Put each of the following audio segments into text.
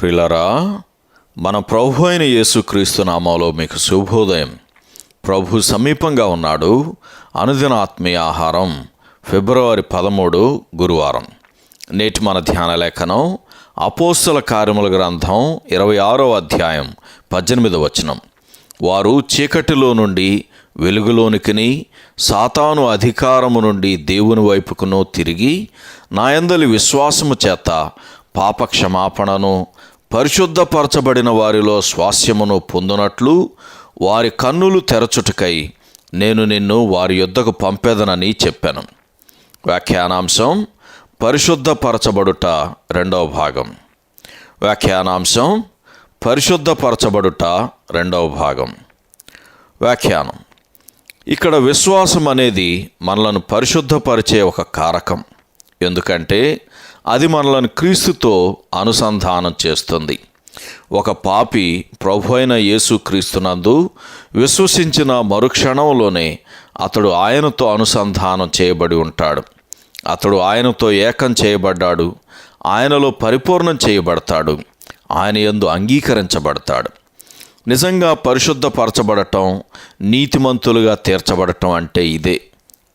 ప్రిలరా మన ప్రభు అయిన యేసుక్రీస్తు నామంలో మీకు శుభోదయం. ప్రభు సమీపంగా ఉన్నాడు. అనుదిన ఆత్మీయ ఆహారం ఫిబ్రవరి పదమూడు గురువారం. నేటి మన ధ్యాన లేఖనం అపోస్తుల కార్యముల గ్రంథం ఇరవై ఆరో అధ్యాయం పద్దెనిమిది వచనం. వారు చీకటిలో నుండి వెలుగులోనికిని సాతాను అధికారము నుండి దేవుని వైపుకును తిరిగి నాయందలి విశ్వాసము చేత పాప క్షమాపణను పరిశుద్ధపరచబడిన వారిలో స్వాస్యమును పొందునట్లు వారి కన్నులు తెరచుటకై నేను నిన్ను వారి యొద్దకు పంపేదనని చెప్పాను. వ్యాఖ్యానాంశం పరిశుద్ధపరచబడుట రెండవ భాగం. వ్యాఖ్యానాంశం పరిశుద్ధపరచబడుట రెండవ భాగం. వ్యాఖ్యానం. ఇక్కడ విశ్వాసం అనేది మనలను పరిశుద్ధపరిచే ఒక కారకం. ఎందుకంటే అది మనలను క్రీస్తుతో అనుసంధానం చేస్తుంది. ఒక పాపి ప్రభు అయిన యేసు క్రీస్తునందు విశ్వసించిన మరుక్షణంలోనే అతడు ఆయనతో అనుసంధానం చేయబడి ఉంటాడు. అతడు ఆయనతో ఏకం చేయబడ్డాడు. ఆయనలో పరిపూర్ణం చేయబడతాడు. ఆయన యందు అంగీకరించబడతాడు. నిజంగా పరిశుద్ధపరచబడటం నీతిమంతులుగా తీర్చబడటం అంటే ఇదే.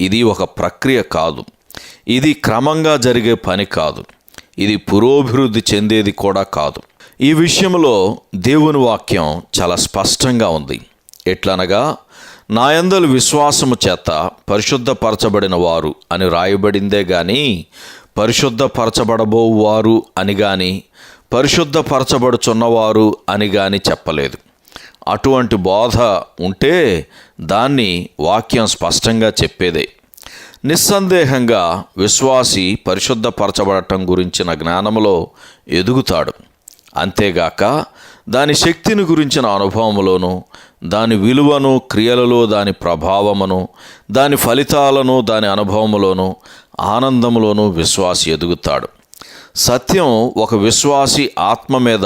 ఇది ఒక ప్రక్రియ కాదు. ఇది క్రమంగా జరిగే పని కాదు. ఇది పురోభివృద్ధి చెందేది కూడా కాదు. ఈ విషయంలో దేవుని వాక్యం చాలా స్పష్టంగా ఉంది. ఎట్లనగా నాయందలు విశ్వాసము చేత పరిశుద్ధపరచబడిన వారు అని రాయబడిందే గాని పరిశుద్ధపరచబడబోవారు అని గాని పరిశుద్ధపరచబడుచున్నవారు అని గాని చెప్పలేదు. అటువంటి బోధ ఉంటే దాన్ని వాక్యం స్పష్టంగా చెప్పేదే. నిస్సందేహంగా విశ్వాసి పరిశుద్ధపరచబడటం గురించిన జ్ఞానములో ఎదుగుతాడు. అంతేగాక దాని శక్తిని గురించిన అనుభవములోను దాని విలువను క్రియలలో దాని ప్రభావమును దాని ఫలితాలను దాని అనుభవములోను ఆనందములోను విశ్వాసి ఎదుగుతాడు. సత్యం ఒక విశ్వాసి ఆత్మ మీద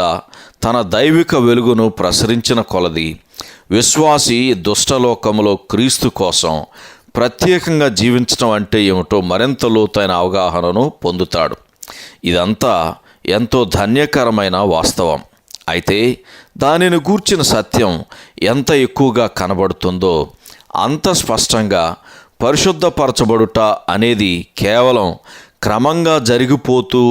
తన దైవిక వెలుగును ప్రసరించిన కొలది. విశ్వాసి దుష్టలోకములో క్రీస్తు కోసం ప్రత్యేకంగా జీవించడం అంటే ఏమిటో మరింత లోతైన అవగాహనను పొందుతాడు. ఇదంతా ఎంతో ధన్యకరమైన వాస్తవం. అయితే దానిని గూర్చిన సత్యం ఎంత ఎక్కువగా కనబడుతుందో అంత స్పష్టంగా పరిశుద్ధపరచబడుట అనేది కేవలం క్రమంగా జరిగిపోతూ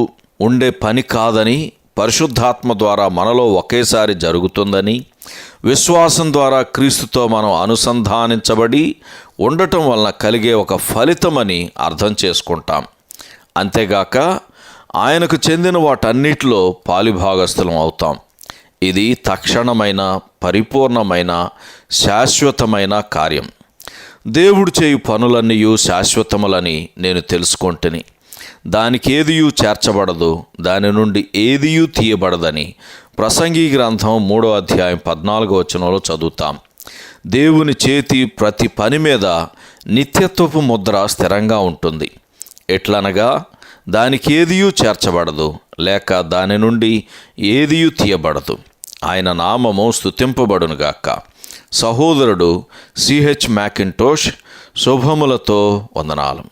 ఉండే పని కాదని పరిశుద్ధాత్మ ద్వారా మనలో ఒకేసారి జరుగుతుందని విశ్వాసం ద్వారా క్రీస్తుతో మనం అనుసంధానించబడి ఉండటం వలన కలిగే ఒక ఫలితమని అర్థం చేసుకుంటాం. అంతేగాక ఆయనకు చెందిన వాటన్నిటిలో పాలిభాగస్థులం అవుతాం. ఇది తక్షణమైన పరిపూర్ణమైన శాశ్వతమైన కార్యం. దేవుడు చేయు పనులన్నీ శాశ్వతములని నేను తెలుసుకొంటిని. దానికి చేర్చబడదు దాని నుండి ఏదియూ తీయబడదని ప్రసంగి గ్రంథం మూడో అధ్యాయం పద్నాలుగో వచనంలో చదువుతాం. దేవుని చేతి ప్రతి పని మీద నిత్యత్వపు ముద్ర స్థిరంగా ఉంటుంది. ఎట్లనగా దానికి ఏదియూ చేర్చబడదు లేక దాని నుండి ఏదియూ తీయబడదు. ఆయన నామము స్థుతింపబడునుగాక సహోదరుడు సిహెచ్ మ్యాకింటోష్ శుభములతో వందనాలం.